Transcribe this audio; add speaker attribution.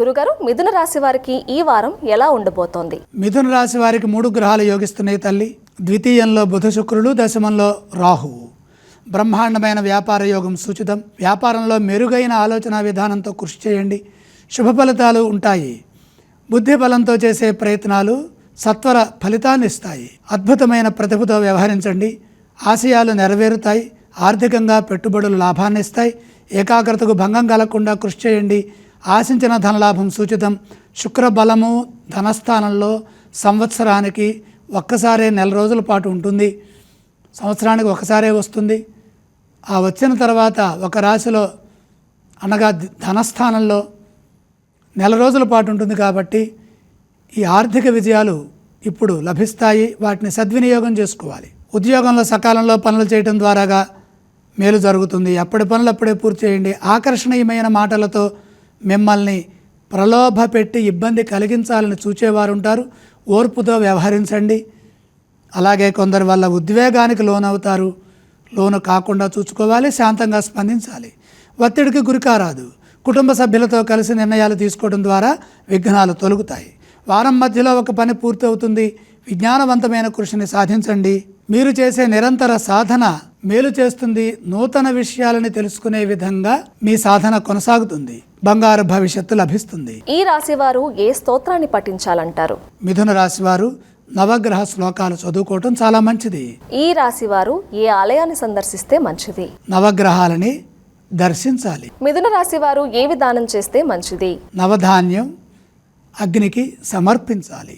Speaker 1: గురుగారు మిథున రాశి వారికి ఈ వారం ఎలా ఉండబోతోంది?
Speaker 2: మిథున రాశి వారికి మూడు గ్రహాలు యోగిస్తున్నాయి తల్లి. ద్వితీయంలో బుధ శుక్రుడు దశమంలో రాహువు. బ్రహ్మాండమైన వ్యాపార యోగం సూచితం. వ్యాపారంలో మెరుగైన ఆలోచన విధానంతో కృషి చేయండి. శుభ ఫలితాలు ఉంటాయి. బుద్ధి బలంతో చేసే ప్రయత్నాలు సత్వర ఫలితాన్ని ఇస్తాయి. అద్భుతమైన ప్రతిభతో వ్యవహరించండి. ఆశయాలు నెరవేరుతాయి. ఆర్థికంగా పెట్టుబడులు లాభాన్ని ఇస్తాయి. ఏకాగ్రతకు భంగం కలగకుండా కృషి చేయండి. ఆశించిన ధనలాభం సూచితం. శుక్ర బలము ధనస్థానంలో సంవత్సరానికి ఒక్కసారే నెల రోజుల పాటు ఉంటుంది. సంవత్సరానికి ఒకసారే వస్తుంది. ఆ వచ్చిన తర్వాత ఒక రాశిలో అనగా ధనస్థానంలో నెల రోజుల పాటు ఉంటుంది కాబట్టి ఈ ఆర్థిక విజయాలు ఇప్పుడు లభిస్తాయి. వాటిని సద్వినియోగం చేసుకోవాలి. ఉద్యోగంలో సకాలంలో పనులు చేయడం ద్వారాగా మేలు జరుగుతుంది. అప్పటి పనులు అప్పుడే పూర్తి చేయండి. ఆకర్షణీయమైన మాటలతో మిమ్మల్ని ప్రలోభ పెట్టి ఇబ్బంది కలిగించాలని చూచేవారు ఉంటారు ఓర్పుతో వ్యవహరించండి. అలాగే కొందరి వల్ల ఉద్వేగానికి లోనవుతారు. లోను కాకుండా చూసుకోవాలి శాంతంగా స్పందించాలి. ఒత్తిడికి గురికారాదు. కుటుంబ సభ్యులతో కలిసి నిర్ణయాలు తీసుకోవడం ద్వారా విఘ్నాలు తొలగుతాయి. వారం మధ్యలో ఒక పని పూర్తవుతుంది. విజ్ఞానవంతమైన కృషిని సాధించండి. మీరు చేసే నిరంతర సాధన మేలు చేస్తుంది నూతన విషయాలని తెలుసుకునే విధంగా మీ సాధన కొనసాగుతుంది. బంగారు భవిష్యత్తు లభిస్తుంది.
Speaker 1: ఈ రాశి వారు ఏ స్తోత్రాన్ని పఠించాలంటారు?
Speaker 2: మిథున రాశి వారు నవగ్రహ శ్లోకాలు చదువుకోవటం చాలా మంచిది.
Speaker 1: ఈ రాశి వారు ఏ ఆలయాన్ని సందర్శిస్తే మంచిది?
Speaker 2: నవగ్రహాలని దర్శించాలి.
Speaker 1: మిథున రాశి వారు ఏ విధానం చేస్తే మంచిది?
Speaker 2: నవధాన్యం అగ్నికి సమర్పించాలి.